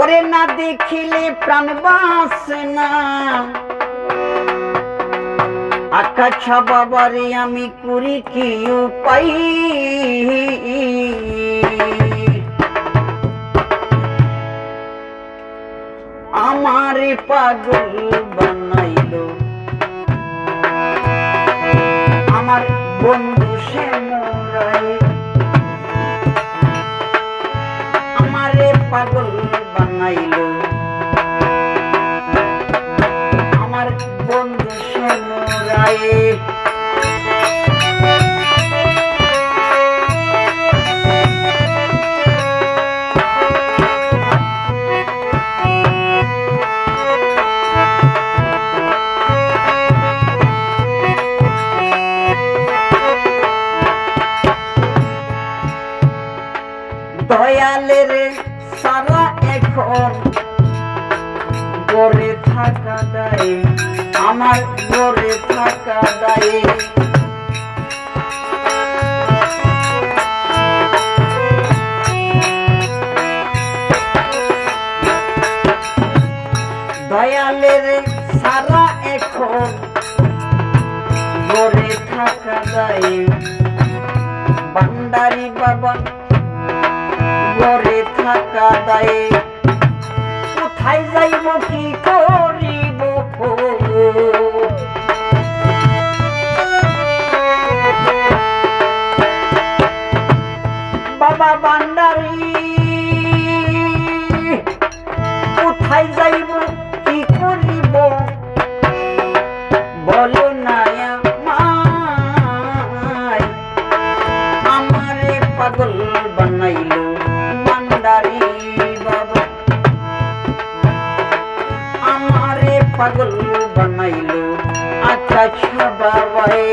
ওরে না দেখিলে প্রাণ বাসে না আকাছা বাবারে, আমি করি কি উপায়? আমারে পাগল বানাইলো। আমার বন্ধু সে মোরায়। আমারে পাগল বানাইলো আমার বন্ধু সে মোরায় দয়ালের এখন গড়ে থাকা দায়ে, আমার গড়ে থাকা দায়ে। দয়ালের সারা এখন গড়ে থাকা দায়ে। বান্ডারি বাবা, ঘরে থাকা দায়ে। কোথায় যাইব কি করিব বাবা বান্ডারি কোথায় যাইব কি করিব? বলো না আমারে পাগল বানাইলো বান্দারি পাগল বানাইলো আচ্ছা আচ্ছা বাবাই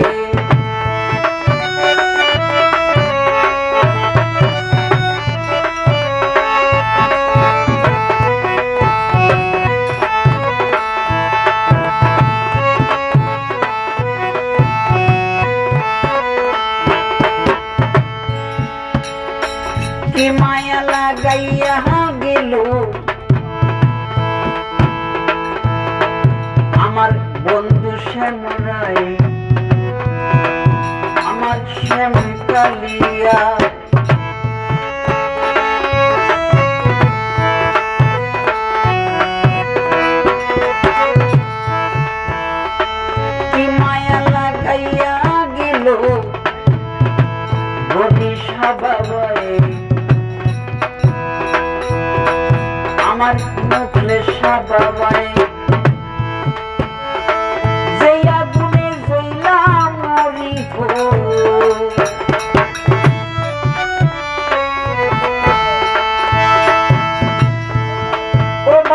কি মায়া লাগাইয়া গেল শ্যাম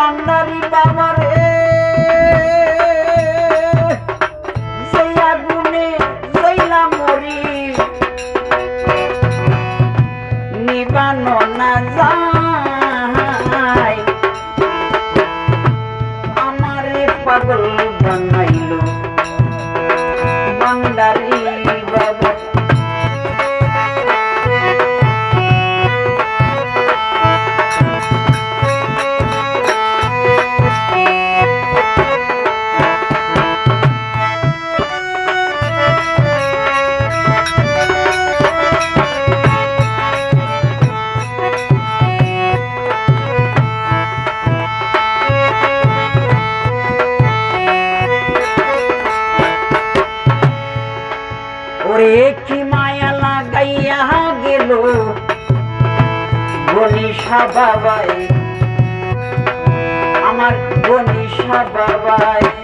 ও বান্দারি ওরে কি মায়া লাগাইয়া গেল? গনিশা বাবাই আমার গনিশা বাবাই।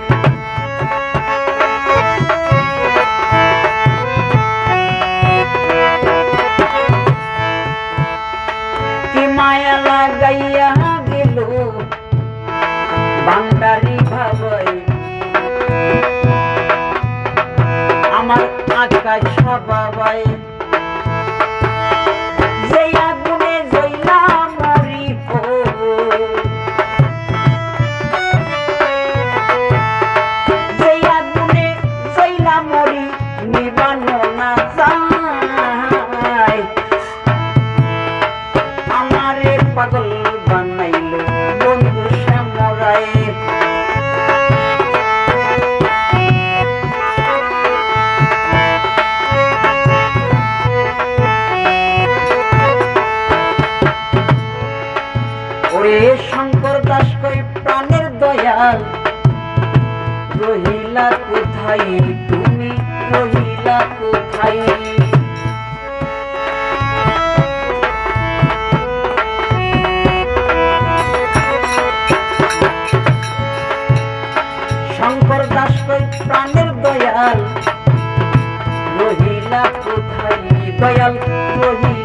আমার আকাশ দয়াল। রহিলা কোথায়? তুমি রহিলা কোথায়? শঙ্কর দাস কই প্রাণের দয়াল? রহিলা কোথায়? দয়াল রহিলা